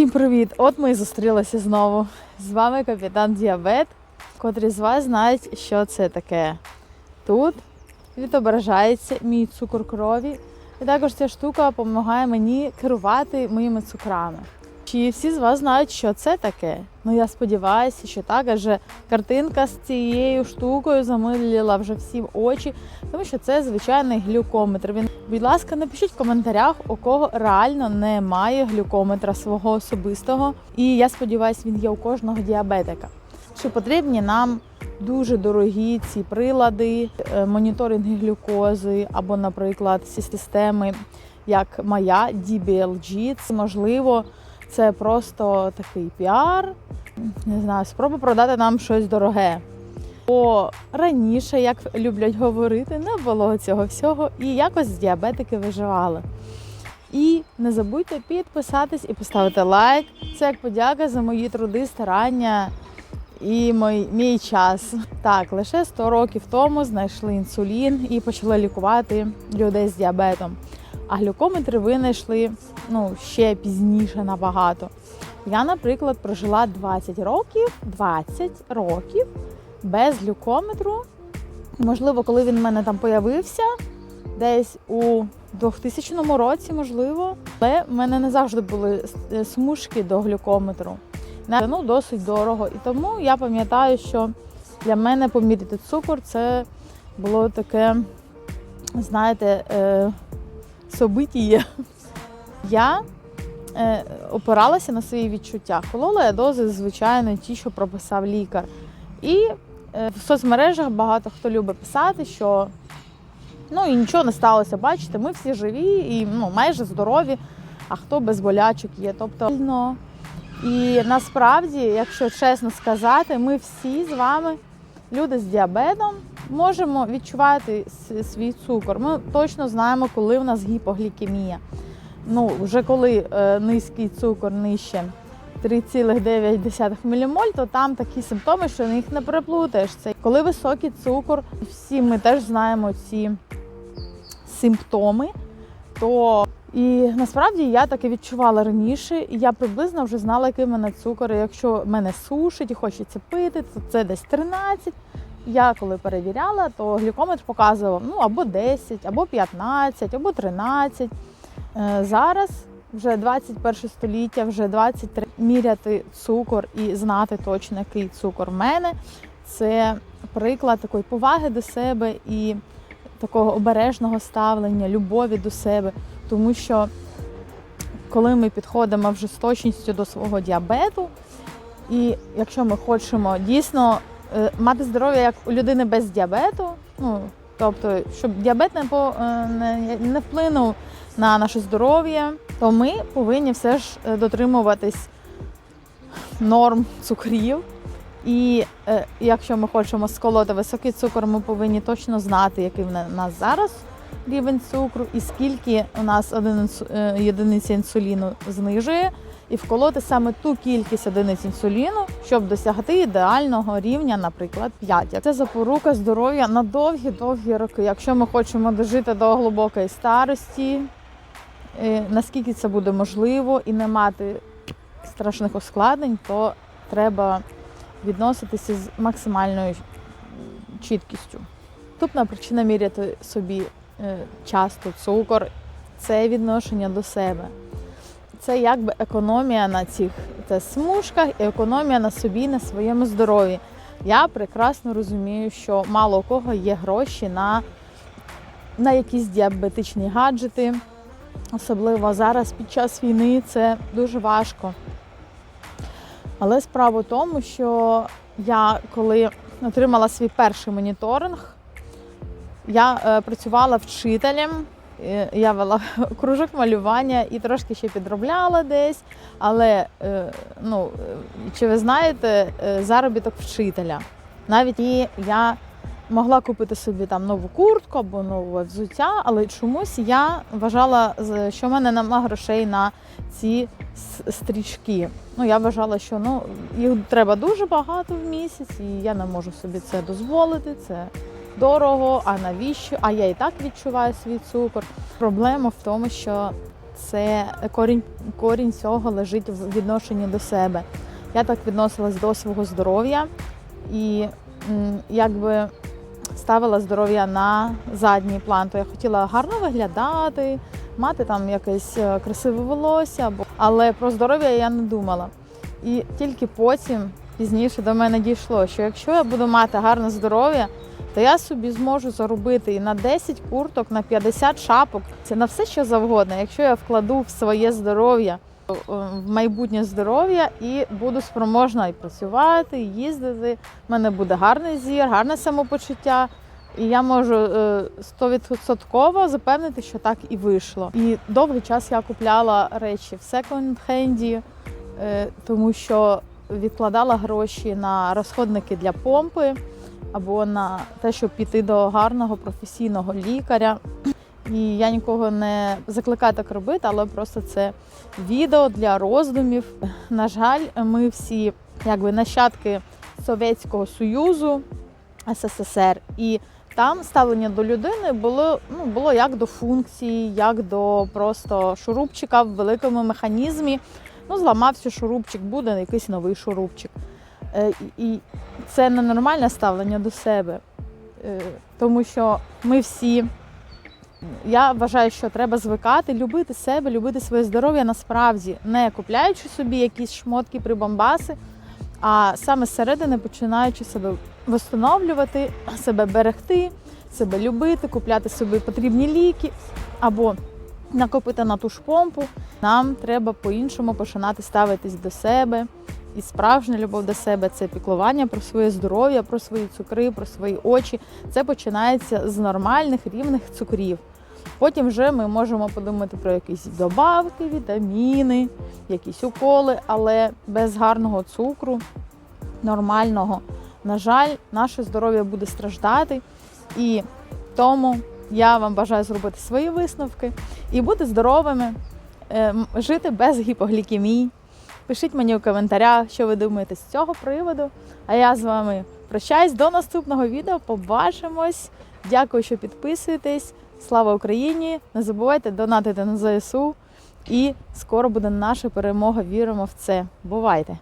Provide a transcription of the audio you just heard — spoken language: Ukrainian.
Всім привіт! От ми і зустрілися знову. З вами капітан Діабет, котрі з вас знають, що це таке. Тут відображається мій цукор крові, і також ця штука допомагає мені керувати моїми цукрами. Чи всі з вас знають, що це таке? Ну я сподіваюся, що так, адже картинка з цією штукою замилила вже всім очі, тому що це звичайний глюкометр. Він, будь ласка, напишіть в коментарях, у кого реально немає глюкометра свого особистого. І я сподіваюся, він є у кожного діабетика. Чи потрібні нам дуже дорогі ці прилади, е, моніторинги глюкози або, наприклад, ці системи, як моя DBLG, це можливо. Це просто такий піар. Не знаю, спроба продати нам щось дороге. Бо раніше, як люблять говорити, не було цього всього, і якось діабетики виживали. І не забудьте підписатись і поставити лайк. Це як подяка за мої труди, старання і мій, мій час. Так, лише 100 років тому знайшли інсулін і почали лікувати людей з діабетом. А глюкометри винайшли ну, ще пізніше набагато. Я, наприклад, прожила 20 років, 20 років без глюкометру. Можливо, коли він в мене там появився, десь у 2000 році, можливо. Але в мене не завжди були е, смужки до глюкометру. Ну, досить дорого. І тому я пам'ятаю, що для мене поміряти цукор це було таке, знаєте, е, собитіє. Я е, опиралася на свої відчуття. Колола я дози, звичайно, ті, що прописав лікар. І в соцмережах багато хто любить писати, що ну і нічого не сталося. Бачите, ми всі живі і ну, майже здорові, а хто без болячок є. Тобто, ну, і насправді, якщо чесно сказати, ми всі з вами, люди з діабетом, можемо відчувати свій цукор. Ми точно знаємо, коли в нас гіпоглікемія. Ну, вже коли е, низький цукор нижче 3,9 мілімоль, то там такі симптоми, що їх не переплутаєш. Це коли високий цукор, всі ми теж знаємо ці симптоми, то і насправді я таке відчувала раніше, і я приблизно вже знала, який в мене цукор. І Якщо мене сушить і хочеться пити, то це десь 13. Я коли перевіряла, то глюкометр показував ну або 10, або 15, або 13. Е, Зараз вже 21 століття, вже 23. Міряти цукор і знати точно, який цукор в мене. Це приклад такої поваги до себе і такого обережного ставлення, любові до себе. Тому що коли ми підходимо вже з точністю до свого діабету, і якщо ми хочемо дійсно е, мати здоров'я як у людини без діабету, ну тобто, щоб діабет не, по, е, не, вплинув на наше здоров'я, то ми повинні все ж е, дотримуватись норм цукрів. І е, якщо ми хочемо сколоти високий цукор, ми повинні точно знати, який в на- нас зараз рівень цукру, і скільки у нас один е, єдиниця інсуліну знижує, і вколоти саме ту кількість одиниць інсуліну, щоб досягти ідеального рівня, наприклад, 5. Це запорука здоров'я на довгі-довгі роки. Якщо ми хочемо дожити до глибокої старості, е, наскільки це буде можливо, і не мати страшних ускладнень, то треба відноситися з максимальною чіткістю. Наступна причина міряти собі е, часто цукор це відношення до себе. Це якби економія на цих це смужках економія на собі, на своєму здоров'ї. Я прекрасно розумію, що мало у кого є гроші на, на якісь діабетичні гаджети. Особливо зараз під час війни це дуже важко. Але справа в тому, що я коли отримала свій перший моніторинг, я е, працювала вчителем, я вела кружок малювання і трошки ще підробляла десь. Але е, ну, е, чи ви знаєте е, заробіток вчителя? Навіть і я могла купити собі там нову куртку або нове взуття, але чомусь я вважала, що в мене нема грошей на ці стрічки. Ну, я вважала, що ну, їх треба дуже багато в місяць, і я не можу собі це дозволити. Це дорого, а навіщо? А я і так відчуваю свій цукор. Проблема в тому, що це корінь, корінь цього лежить в відношенні до себе. Я так відносилась до свого здоров'я і якби ставила здоров'я на задній план. То я хотіла гарно виглядати, мати там якесь е, красиве волосся, але про здоров'я я не думала. І тільки потім пізніше до мене дійшло, що якщо я буду мати гарне здоров'я, то я собі зможу заробити і на 10 курток, на 50 шапок. Це на все, що завгодно. Якщо я вкладу в своє здоров'я, е, в майбутнє здоров'я і буду спроможна і працювати, і їздити. У мене буде гарний зір, гарне самопочуття. І я можу е, стовідсотково запевнити, що так і вийшло. І довгий час я купляла речі в секонд-хенді, е, тому що відкладала гроші на розходники для помпи або на те, щоб піти до гарного професійного лікаря. І я нікого не закликаю так робити, але просто це відео для роздумів. На жаль, ми всі якби нащадки Совєтського Союзу, СССР, і там ставлення до людини було, ну, було як до функції, як до просто шурупчика в великому механізмі. Ну, зламався шурупчик, буде якийсь новий шурупчик. Е, і- це ненормальне ставлення до себе, Е, тому що ми всі. Я вважаю, що треба звикати, любити себе, любити своє здоров'я насправді, не купляючи собі якісь шмотки, прибамбаси, а саме зсередини починаючи себе встановлювати, себе берегти, себе любити, купляти собі потрібні ліки або накопити на ту ж помпу. Нам треба по-іншому починати ставитись до себе. І справжня любов до себе це піклування про своє здоров'я, про свої цукри, про свої очі. Це починається з нормальних рівних цукрів. Потім вже ми можемо подумати про якісь добавки, вітаміни, якісь уколи, але без гарного цукру, нормального, на жаль, наше здоров'я буде страждати. І тому я вам бажаю зробити свої висновки і бути здоровими, е, жити без гіпоглікемії. Пишіть мені у коментарях, що ви думаєте з цього приводу. А я з вами прощаюсь до наступного відео. Побачимось. Дякую, що підписуєтесь. Слава Україні! Не забувайте донатити на ЗСУ. І скоро буде наша перемога. Віримо в це. Бувайте!